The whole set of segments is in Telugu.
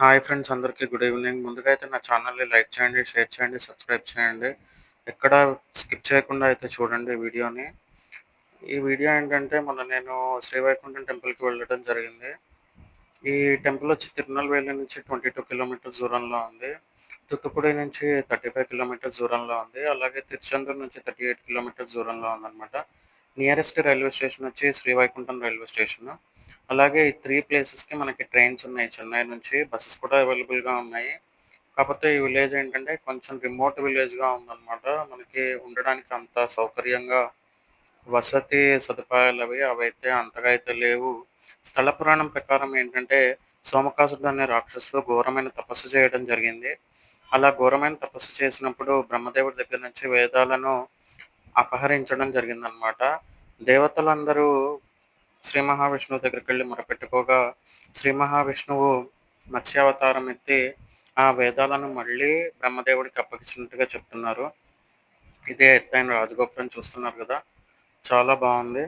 హాయ్ ఫ్రెండ్స్ అందరికీ గుడ్ ఈవినింగ్. ముందుగా అయితే నా ఛానల్‌ని లైక్ చేయండి, షేర్ చేయండి, సబ్స్క్రైబ్ చేయండి. ఎక్కడ స్కిప్ చేయకుండా అయితే చూడండి వీడియోని. ఈ వీడియో ఏంటంటే మొన్న నేను శ్రీవైకుంఠం టెంపుల్‌కి వెళ్ళడం జరిగింది. ఈ టెంపుల్ వచ్చి తిరునల్వేలి నుంచి 22 కిలోమీటర్స్ దూరంలో ఉంది. తుత్తుకుడి నుంచి 35 కిలోమీటర్స్ దూరంలో ఉంది. అలాగే తిరుచెందూరు నుంచి 38 కిలోమీటర్స్ దూరంలో ఉందన్నమాట. నియరెస్ట్ రైల్వే స్టేషన్ వచ్చి శ్రీవైకుంఠం రైల్వే స్టేషన్ అలాగే ఈ త్రీ ప్లేసెస్‌కి మనకి ట్రైన్స్ ఉన్నాయి చెన్నై నుంచి. బస్సెస్ కూడా అవైలబుల్‌గా ఉన్నాయి. కాకపోతే ఈ విలేజ్ ఏంటంటే కొంచెం రిమోట్ విలేజ్‌గా ఉందన్నమాట. మనకి ఉండడానికి అంత సౌకర్యంగా వసతి సదుపాయాలవి అవైతే అంతగా అయితే లేవు. స్థల పురాణం ప్రకారం ఏంటంటే సోమకాసుడు అనే రాక్షసుడు ఘోరమైన తపస్సు చేయడం జరిగింది. అలా ఘోరమైన తపస్సు చేసినప్పుడు బ్రహ్మదేవుడి దగ్గర నుంచి వేదాలను అపహరించడం జరిగిందనమాట. దేవతలందరూ శ్రీ మహావిష్ణువు దగ్గరికి వెళ్ళి మొరపెట్టుకోగా శ్రీ మహావిష్ణువు మత్స్యావతారం ఎత్తి ఆ వేదాలను మళ్ళీ బ్రహ్మదేవుడికి అప్పగించినట్టుగా చెప్తున్నారు. ఇదే ఎత్తైన రాజగోపురం చూస్తున్నారు కదా చాలా బాగుంది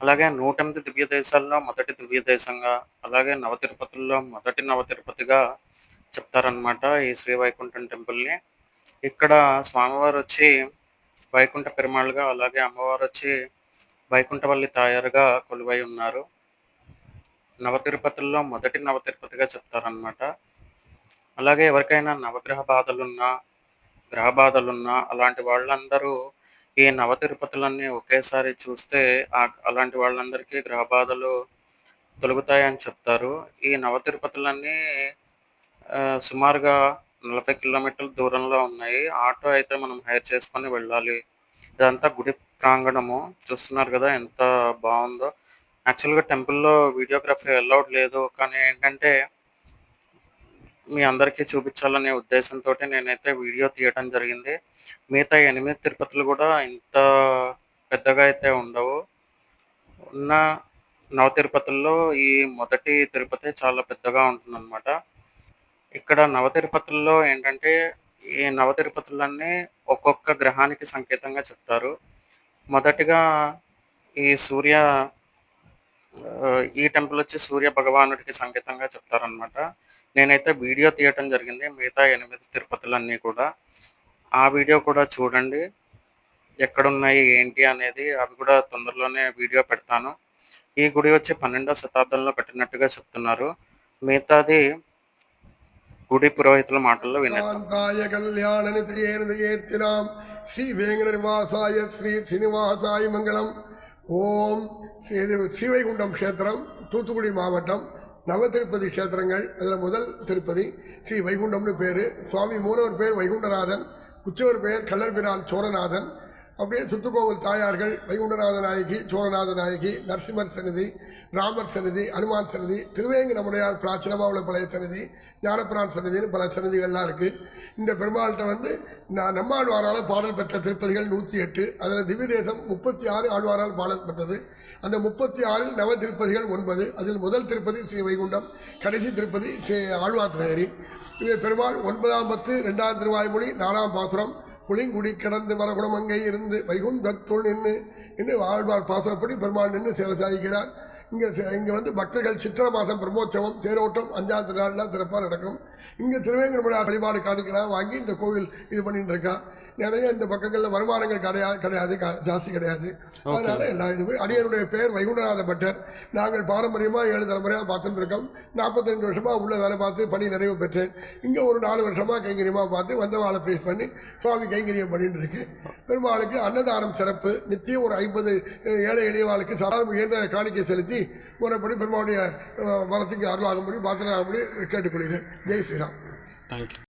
అలాగే 108 దివ్య దేశాల్లో మొదటి దివ్య దేశంగా, అలాగే నవతిరుపతుల్లో మొదటి నవ తిరుపతిగా చెప్తారనమాట ఈ శ్రీ వైకుంఠం టెంపుల్‌ని. ఇక్కడ స్వామివారొచ్చి వైకుంఠ పెరుమాళ్ళుగా అలాగే అమ్మవారు వచ్చి వైకుంఠవల్లి తాయారుగా కొలువై ఉన్నారు. నవ తిరుపతుల్లో మొదటి నవ తిరుపతిగా చెప్తారనమాట. అలాగే ఎవరికైనా నవగ్రహ బాధలున్నా, గ్రహ బాధలున్నా అలాంటి వాళ్ళందరూ ఈ నవ తిరుపతులన్నీ ఒకేసారి చూస్తే అలాంటి వాళ్ళందరికీ గ్రహ బాధలు తొలగుతాయని చెప్తారు. ఈ నవ తిరుపతులన్నీ సుమారుగా 40 కిలోమీటర్ల దూరంలో ఉన్నాయి. ఆటో అయితే మనం హైర్ చేసుకొని వెళ్ళాలి. ఇదంతా గుడి ప్రాంగణము. చూస్తున్నారు కదా ఎంత బాగుందో యాక్చువల్‌గా టెంపుల్‌లో వీడియోగ్రఫీ అలౌడ్ లేదు. కానీ ఏంటంటే మీ అందరికీ చూపించాలనే ఉద్దేశంతో నేనైతే వీడియో తీయటం జరిగింది. మిగతా ఎనిమిది తిరుపతులు కూడా ఇంత పెద్దగా అయితే ఉండవు. ఉన్న నవ తిరుపతుల్లో ఈ మొదటి తిరుపతి చాలా పెద్దగా ఉంటుందనమాట. ఇక్కడ నవ తిరుపతుల్లో ఏంటంటే ఈ నవ తిరుపతులన్నీ ఒక్కొక్క గ్రహానికి సంకేతంగా చెప్తారు. మొదటిగా ఈ సూర్య ఈ టెంపుల్ వచ్చి సూర్య భగవానుడికి సంకేతంగా చెప్తారనమాట. నేనైతే వీడియో తీయటం జరిగింది. మిగతా ఎనిమిది తిరుపతులన్నీ కూడా. ఆ వీడియో కూడా చూడండి. ఎక్కడున్నాయి, ఏంటి అనేది అవి కూడా తొందరలోనే వీడియో పెడతాను. ఈ గుడి వచ్చి 12వ శతాబ్దంలో కట్టినట్టుగా చెప్తున్నారు. మిగతాది గుడి పురోహితుల మాటల్లో వినేద్దాం. కాంతాయ కళ్యాణ నితయేన జయేర్తినాం శ్రీ వేంకట నివాసాయ శ్రీ శ్రీనివాసాయ మంగళం ஓம் ஸ்ரீ இது ஸ்ரீவைகுண்டம் க்ஷேத்திரம் தூத்துக்குடி மாவட்டம் நவ திருப்பதி க்ஷேத்திரங்கள் அதில் முதல் திருப்பதி ஸ்ரீ வைகுண்டம்னு பேர் சுவாமி மூலவர் பேர் வைகுண்டநாதன் உச்சவர் பெயர் கள்ளர்பிரான் சோழநாதன் அப்படியே சுத்துக்கோவில் தாயார்கள் வைகுண்டநாத நாயகி சோழநாத நாயகி நரசிம்மர் சன்னதி ராமர் சன்னதி அனுமான் சன்னதி திருவேங்கி நம்முடையார் பிராச்சீனமாக உள்ள பழைய சன்னதி ஞானப்பிரான் சன்னதின்னு பல சன்னதிகள்லாம் இருக்குது இந்த பெருமாள்கிட்ட வந்து நான் நம்மாழ்வாரால் பாடல் பெற்ற திருப்பதிகள் நூற்றி எட்டு அதில் திவ்ய தேசம் முப்பத்தி ஆறு ஆழ்வாரால் பாடல் பெற்றது. அந்த முப்பத்தி ஆறில் நவ திருப்பதிகள் ஒன்பது அதில் முதல் திருப்பதி ஸ்ரீ வைகுண்டம் கடைசி திருப்பதி ஸ்ரீ ஆழ்வார் நகரி இது பெருமாள் ஒன்பதாம் பத்து ரெண்டாம் திருவாய்மொழி நாலாம் பாசுரம் புளிங்குடி கிடந்து வரகுணமங்கை இருந்து வைகுந்தத்துள் நின்று என்று ஆழ்வார் பாசுரப்படி பெருமாள் நின்று சேவை சாதிக்கிறார். இங்கே இங்கே வந்து பக்தர்கள் சித்திர மாதம் பிரம்மோற்சவம் தேரோட்டம் அஞ்சாவது திருநாள்லாம் சிறப்பாக நடக்கும். இங்கே திருவேங்கடமுடியா வழிபாடு காணிக்கலாம் வாங்கி இந்த கோவில் இது பண்ணிட்டு இருக்கா. நிறைய இந்த பக்கங்களில் வருமானங்கள் கிடையாது கிடையாது ஜாஸ்தி கிடையாது. அதனால எல்லா இதுவும் அடியனுடைய பெயர் வைகுண்டநாத பட்டர். நாங்கள் பாரம்பரியமாக ஏழு தலைமுறையாக பார்த்துட்டு இருக்கோம் நாற்பத்தி ரெண்டு வருஷமாக உள்ள வேலை பார்த்து பணி நிறைவு பெற்றேன். இங்கே ஒரு நாலு வருஷமாக கைங்கரியமாக பார்த்து வந்தவாளை ப்ரேஸ் பண்ணி சுவாமி கைங்கரியம் பண்ணிட்டு இருக்கேன் பெருமாளுக்கு அன்னதானம் சிறப்பு. நித்தியம் ஒரு ஐம்பது ஏழை எளியவாளுக்கு சதாரம் இயன்ற காணிக்கை செலுத்தி முறைப்படி பெருமாளுடைய வரத்துக்கு அருளாகும்படி பாத்திரம் ஆகும்படி கேட்டுக்கொள்கிறேன். ஜெய் ஸ்ரீராம். தேங்க்யூ